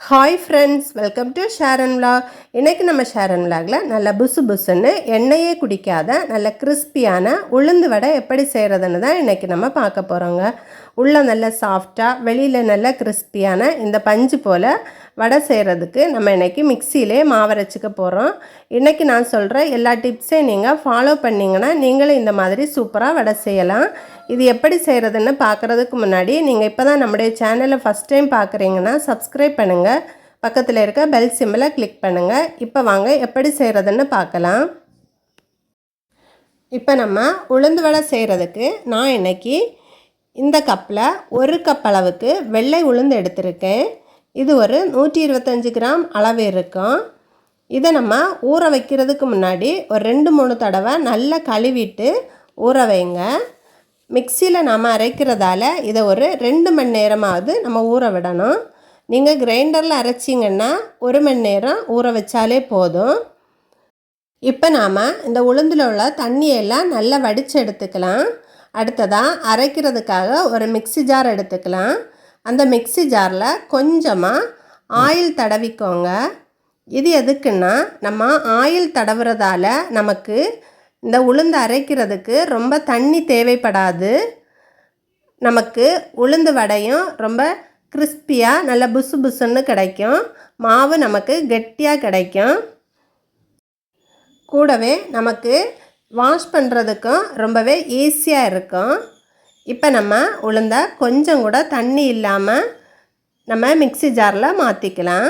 Hi friends welcome to Sharon vlog இன்றைக்கி நம்ம ஷேரன் விலாகில் நல்ல புசு புசுன்னு எண்ணெயே குடிக்காத நல்ல கிறிஸ்பியான உளுந்து வடை எப்படி செய்கிறதுன்னு தான் இன்றைக்கி நம்ம பார்க்க போகிறோங்க உள்ளே நல்ல சாஃப்டாக வெளியில் நல்ல கிறிஸ்பியான இந்த பஞ்சு போல் வடை செய்கிறதுக்கு நம்ம இன்றைக்கி மிக்சியிலே மாவரைச்சிக்க போகிறோம் இன்றைக்கி நான் சொல்கிற எல்லா டிப்ஸையும் நீங்கள் ஃபாலோ பண்ணிங்கன்னா நீங்களும் இந்த மாதிரி சூப்பராக வடை செய்யலாம். இது எப்படி செய்கிறதுன்னு பார்க்குறதுக்கு முன்னாடி நீங்கள் இப்போ தான் நம்முடைய சேனலை ஃபஸ்ட் டைம் பார்க்குறீங்கன்னா சப்ஸ்கிரைப் பண்ணுங்கள் பக்கத்தில் இருக்க பெல் சிம்மில் கிளிக் பண்ணுங்கள் இப்போ வாங்க எப்படி செய்கிறதுன்னு பார்க்கலாம் இப்போ நம்ம உளுந்து வடை செய்கிறதுக்கு நான் இன்றைக்கி இந்த கப்பில் ஒரு கப் அளவுக்கு வெள்ளை உளுந்து எடுத்திருக்கேன். இது ஒரு நூற்றி இருபத்தஞ்சி கிராம் அளவு இருக்கும். இதை நம்ம ஊற வைக்கிறதுக்கு முன்னாடி ஒரு ரெண்டு மூணு தடவை நல்லா கழுவிட்டு ஊற வைங்க. மிக்சியில் நாம் அரைக்கிறதால இதை ஒரு ரெண்டு மணி நேரமாவது நம்ம ஊற விடணும். நீங்கள் கிரைண்டரில் அரைச்சிங்கன்னா ஒரு மணி நேரம் ஊற வச்சாலே போதும். இப்போ நாம் இந்த உளுந்தில் உள்ள தண்ணியெல்லாம் நல்லா வடித்து எடுத்துக்கலாம். அடுத்ததாக அரைக்கிறதுக்காக ஒரு மிக்ஸி ஜார் எடுத்துக்கலாம். அந்த மிக்ஸி ஜாரில் கொஞ்சமாக ஆயில் தடவிக்கோங்க. இது எதுக்குன்னா நம்ம ஆயில் தடவுறதால நமக்கு இந்த உளுந்து அரைக்கிறதுக்கு ரொம்ப தண்ணி தேவைப்படாது. நமக்கு உளுந்து வடையும் ரொம்ப கிறிஸ்பியாக நல்ல புசு புசுன்னு கிடைக்கும். மாவு நமக்கு கெட்டியாக கிடைக்கும். கூடவே நமக்கு வாஷ் பண்ணுறதுக்கும் ரொம்பவே ஈஸியாக இருக்கும். இப்போ நம்ம உளுந்த கொஞ்சம் கூட தண்ணி இல்லாமல் நம்ம மிக்ஸி ஜாரில் மாற்றிக்கலாம்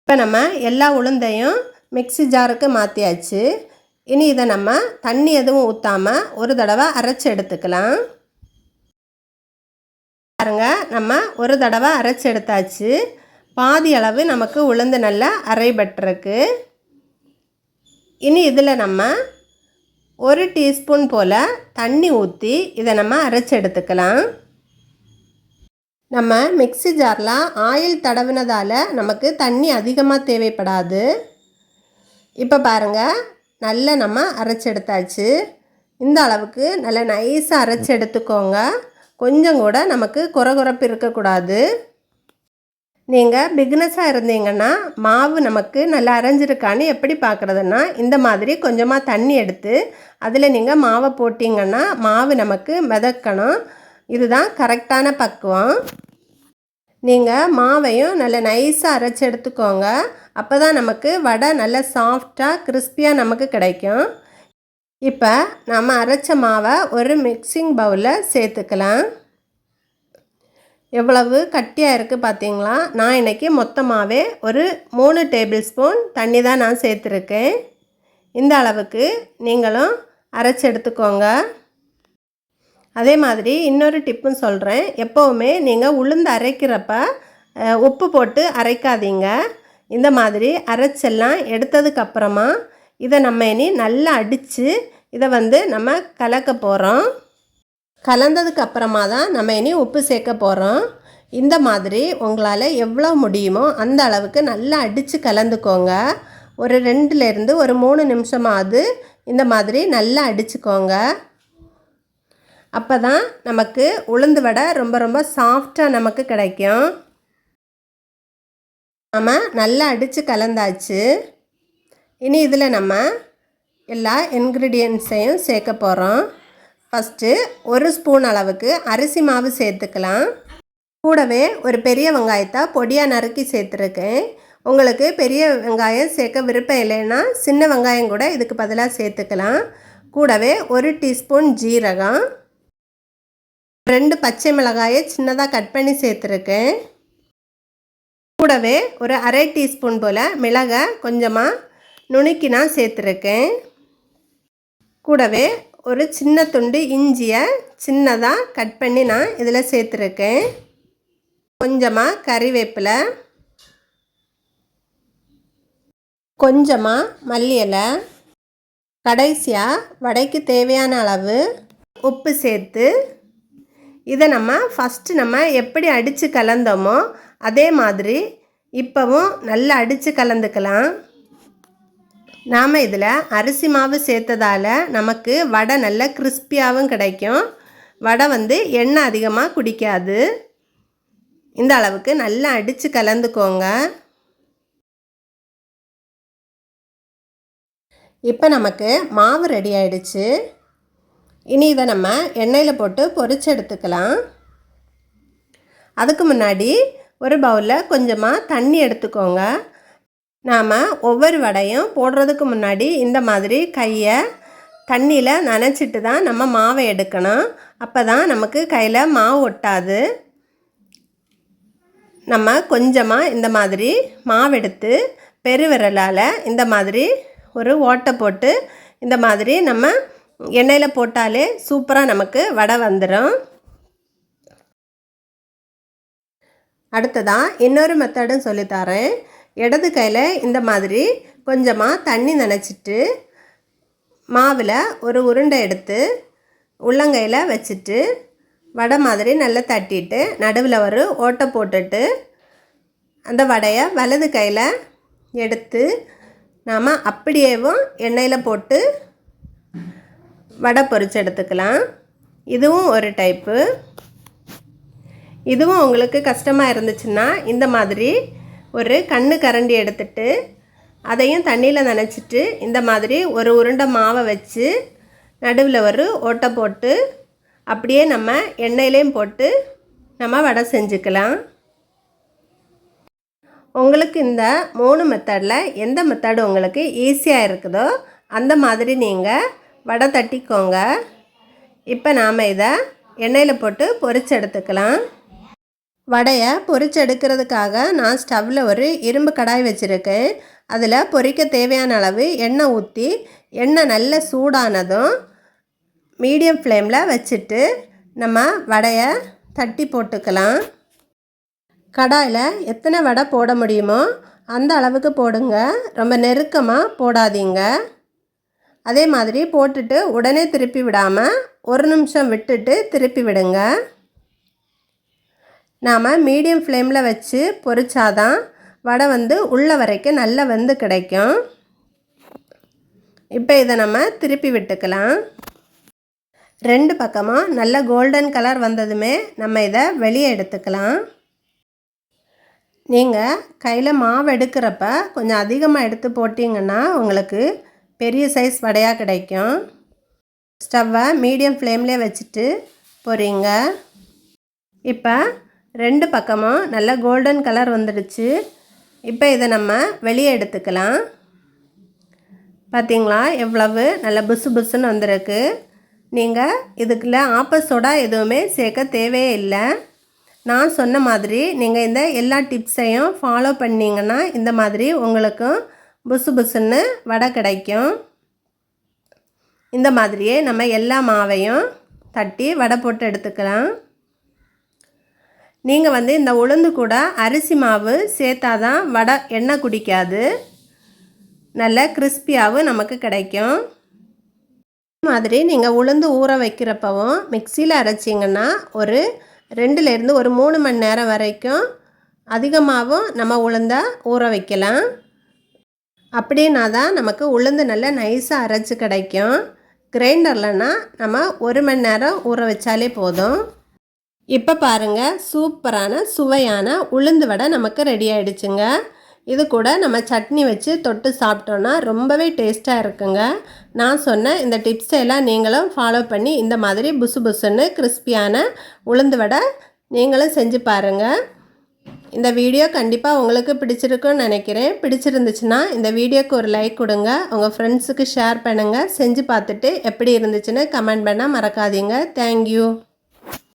இப்போ நம்ம எல்லா உளுந்தையும் மிக்ஸி ஜாருக்கு மாற்றியாச்சு இனி இதை நம்ம தண்ணி எதுவும் ஊற்றாமல் ஒரு தடவை அரைச்சி எடுத்துக்கலாம். பாருங்கள் நம்ம ஒரு தடவை அரைச்சி எடுத்தாச்சு. பாதி அளவு நமக்கு உளுந்து நல்லா அரைபட்டிருக்கு இனி இதில் நம்ம ஒரு டீஸ்பூன் போல் தண்ணி ஊற்றி இதை நம்ம அரைச்சி எடுத்துக்கலாம். நம்ம மிக்ஸி ஜாரில் ஆயில் தடவினதால் நமக்கு தண்ணி அதிகமாக தேவைப்படாது. இப்போ பாருங்கள் நல்லா நம்ம அரைச்சி எடுத்தாச்சு. இந்த அளவுக்கு நல்லா நைஸாக அரைச்சி எடுத்துக்கோங்க. கொஞ்சம் கூட நமக்கு குறகுறப்பு இருக்கக்கூடாது. நீங்கள் பிக்னஸாக இருந்தீங்கன்னா மாவு நமக்கு நல்லா அரைஞ்சிருக்கான்னு எப்படி பார்க்குறதுன்னா இந்த மாதிரி கொஞ்சமாக தண்ணி எடுத்து அதில் நீங்கள் மாவை போட்டிங்கன்னா மாவு நமக்கு மிதக்கணும். இதுதான் கரெக்டான பக்குவம். நீங்கள் மாவையும் நல்ல நைஸாக அரைச்சி எடுத்துக்கோங்க. அப்போ தான் நமக்கு வடை நல்லா சாஃப்டாக கிறிஸ்பியாக நமக்கு கிடைக்கும். இப்போ நம்ம அரைச்ச மாவை ஒரு மிக்சிங் பவுலில் சேர்த்துக்கலாம். எவ்வளவு கட்டியாக இருக்குது பார்த்தீங்களா நான் இன்றைக்கி மொத்தமாகவே ஒரு மூணு டேபிள் ஸ்பூன் தண்ணி தான் நான் சேர்த்துருக்கேன். இந்த அளவுக்கு நீங்களும் அரைச்சி எடுத்துக்கோங்க. அதே மாதிரி இன்னொரு டிப்பும் சொல்கிறேன் எப்போவுமே நீங்கள் உளுந்து அரைக்கிறப்ப உப்பு போட்டு அரைக்காதீங்க. இந்த மாதிரி அரைச்செல்லாம் எடுத்ததுக்கப்புறமா இதை நம்ம இனி நல்லா அடித்து இதை வந்து நம்ம கலக்க போகிறோம் கலந்ததுக்கு அப்புறமா தான் நம்ம இனி உப்பு சேர்க்க போகிறோம் இந்த மாதிரி உங்களால் எவ்வளோ முடியுமோ அந்த அளவுக்கு நல்லா அடித்து கலந்துக்கோங்க. ஒரு ரெண்டுலேருந்து ஒரு மூணு நிமிஷமாவது இந்த மாதிரி நல்லா அடிச்சுக்கோங்க. அப்போ தான் நமக்கு உளுந்து வடை ரொம்ப ரொம்ப சாஃப்டாக நமக்கு கிடைக்கும். நம்ம நல்லா அடித்து கலந்தாச்சு. இனி இதில் நம்ம எல்லா இன்க்ரீடியன்ஸையும் சேர்க்க போகிறோம் ஃபஸ்ட்டு ஒரு ஸ்பூன் அளவுக்கு அரிசி மாவு சேர்த்துக்கலாம். கூடவே ஒரு பெரிய வெங்காயத்தை பொடியாக நறுக்கி சேர்த்துருக்கேன். உங்களுக்கு பெரிய வெங்காயம் சேர்க்க விருப்பம் இல்லைன்னா சின்ன வெங்காயம் கூட இதுக்கு பதிலாக சேர்த்துக்கலாம். கூடவே ஒரு டீஸ்பூன் ஜீரகம். ரெண்டு பச்சை மிளகாயை சின்னதாக கட் பண்ணி சேர்த்துருக்கேன். கூடவே ஒரு அரை டீஸ்பூன் போல் மிளகை கொஞ்சமாக நுணுக்கி நான் சேர்த்துருக்கேன். கூடவே ஒரு சின்ன துண்டு இஞ்சியை சின்னதாக கட் பண்ணி நான் இதில் சேர்த்துருக்கேன். கொஞ்சமாக கறிவேப்பிலை கொஞ்சமாக மல்லி இலை கடைசியாக வடைக்கு தேவையான அளவு உப்பு சேர்த்து இதை நம்ம ஃபஸ்ட்டு நம்ம எப்படி அடித்து கலந்தோமோ அதே மாதிரி இப்போவும் நல்லா அடித்து கலந்துக்கலாம். நாம் இதில் அரிசி மாவு சேர்த்ததால் நமக்கு வடை நல்ல கிறிஸ்பியாகவும் கிடைக்கும். வடை வந்து எண்ணெய் அதிகமாக குடிக்காது. இந்த அளவுக்கு நல்லா அடித்து கலந்துக்கோங்க. இப்போ நமக்கு மாவு ரெடி ஆயிடுச்சு. இனி இதை நம்ம எண்ணெயில் போட்டு பொரிச்சு எடுத்துக்கலாம். அதுக்கு முன்னாடி ஒரு பவுலில் கொஞ்சமாக தண்ணி எடுத்துக்கோங்க. நாம் ஒவ்வொரு வடையும் போடுறதுக்கு முன்னாடி இந்த மாதிரி கையை தண்ணியில் நனைச்சிட்டு தான் நம்ம மாவை எடுக்கணும். அப்போ தான் நமக்கு கையில் மாவு ஒட்டாது. நம்ம கொஞ்சமாக இந்த மாதிரி மாவு எடுத்து பெருவிரலால் இந்த மாதிரி ஒரு ஓட்டை போட்டு இந்த மாதிரி நம்ம எண்ணெயில் போட்டாலே சூப்பராக நமக்கு வடை வந்துடும் அடுத்ததாக இன்னொரு மெத்தடும் சொல்லித்தரேன் இடது கையில் இந்த மாதிரி கொஞ்சமாக தண்ணி நனைச்சிட்டு மாவில் ஒரு உருண்டை எடுத்து உள்ளங்கையில் வச்சுட்டு வடை மாதிரி நல்லா தட்டிட்டு நடுவில் ஒரு ஓட்டை போட்டுட்டு அந்த வடையை வலது கையில் எடுத்து நாம் அப்படியேவும் எண்ணெயில் போட்டு வடை பொரித்து எடுத்துக்கலாம். இதுவும் ஒரு டைப்பு இதுவும் உங்களுக்கு கஷ்டமாக இருந்துச்சுன்னா இந்த மாதிரி ஒரு கண்ணு கரண்டி எடுத்துட்டு அதையும் தண்ணியில் நனைச்சிட்டு இந்த மாதிரி ஒரு உருண்டை மாவை வச்சு நடுவில் ஒரு ஓட்டை போட்டு அப்படியே நம்ம எண்ணெயிலையும் போட்டு நம்ம வடை செஞ்சுக்கலாம். உங்களுக்கு இந்த மூணு மெத்தடில் எந்த மெத்தடு உங்களுக்கு ஈஸியாக இருக்குதோ அந்த மாதிரி நீங்கள் வடை தட்டிக்கோங்க. இப்போ நாம் இதை எண்ணெயில் போட்டு பொரிச்சு எடுத்துக்கலாம். வடையை பொறிச்செடுக்கிறதுக்காக நான் ஸ்டவ்வில் ஒரு இரும்பு கடாய் வச்சுருக்கேன். அதில் பொரிக்க தேவையான அளவு எண்ணெய் ஊற்றி எண்ணெய் நல்ல சூடானதும் மீடியம் ஃப்ளேமில் வச்சுட்டு நம்ம வடையை தட்டி போட்டுக்கலாம். கடாயில் எத்தனை வடை போட முடியுமோ அந்த அளவுக்கு போடுங்க. ரொம்ப நெருக்கமாக போடாதீங்க. அதே மாதிரி போட்டுட்டு உடனே திருப்பி விடாமல் ஒரு நிமிஷம் விட்டுட்டு திருப்பி விடுங்க. நாம் மீடியம் ஃப்ளேமில் வச்சு பொரிச்சாதான் வடை வந்து உள்ள வரைக்கும் நல்லா வெந்து கிடைக்கும். இப்போ இதை நம்ம திருப்பி விட்டுக்கலாம். ரெண்டு பக்கமாக நல்ல கோல்டன் கலர் வந்ததுமே நம்ம இதை வெளியே எடுத்துக்கலாம். நீங்கள் கையில் மாவு எடுக்கிறப்ப கொஞ்சம் அதிகமாக எடுத்து போட்டிங்கன்னா உங்களுக்கு பெரிய சைஸ் வடையாக கிடைக்கும். ஸ்டவ்வை மீடியம் ஃப்ளேம்லேயே வச்சுட்டு போகிறீங்க இப்போ ரெண்டு பக்கமும் நல்ல கோல்டன் கலர் வந்துடுச்சு. இப்போ இதை நம்ம வெளியே எடுத்துக்கலாம். பார்த்தீங்களா? எவ்வளவு நல்ல புசு புசுன்னு வந்திருக்கு. நீங்கள் இதுக்குள்ள ஆப்பசோடா எதுவுமே சேர்க்க தேவையே இல்லை. நான் சொன்ன மாதிரி நீங்கள் இந்த எல்லா டிப்ஸையும் ஃபாலோ பண்ணிங்கன்னா இந்த மாதிரி உங்களுக்கும் புசு புசுன்னு வடை கிடைக்கும். இந்த மாதிரியே நம்ம எல்லா மாவையும் தட்டி வடை போட்டு எடுத்துக்கலாம். நீங்கள் வந்து இந்த உளுந்து கூட அரிசி மாவு சேர்த்தாதான் வடை எண்ணெய் குடிக்காது. நல்ல கிறிஸ்பியாகவும் நமக்கு கிடைக்கும். மாதிரி நீங்கள் உளுந்து ஊற வைக்கிறப்பவும் மிக்சியில் அரைச்சிங்கன்னா ஒரு ரெண்டுலேருந்து ஒரு மூணு மணி நேரம் வரைக்கும் அதிகமாகவும் நம்ம உளுந்தை ஊற வைக்கலாம். அப்படின்னா தான் நமக்கு உளுந்து நல்லா நைஸாக அரைச்சி கிடைக்கும். கிரைண்டர்லனா நம்ம ஒரு மணி நேரம் ஊற வச்சாலே போதும். இப்போ பாருங்கள் சூப்பரான சுவையான உளுந்து வடை நமக்கு ரெடி ஆகிடுச்சுங்க இது கூட நம்ம சட்னி வச்சு தொட்டு சாப்பிட்டோன்னா ரொம்பவே டேஸ்ட்டாக இருக்குங்க. நான் சொன்ன இந்த டிப்ஸ் எல்லாம் நீங்களும் ஃபாலோ பண்ணி இந்த மாதிரி புசு புசுன்னு கிறிஸ்பியான உளுந்து வடை நீங்களும் செஞ்சு பாருங்கள் இந்த வீடியோ கண்டிப்பாக உங்களுக்கு பிடிச்சிருக்குன்னு நினைக்கிறேன். பிடிச்சிருந்துச்சுன்னா இந்த வீடியோக்கு ஒரு லைக் கொடுங்க. உங்கள் ஃப்ரெண்ட்ஸுக்கு ஷேர் பண்ணுங்கள் செஞ்சு பார்த்துட்டு எப்படி இருந்துச்சுன்னு கமெண்ட் பண்ணால் மறக்காதீங்க. தேங்க்யூ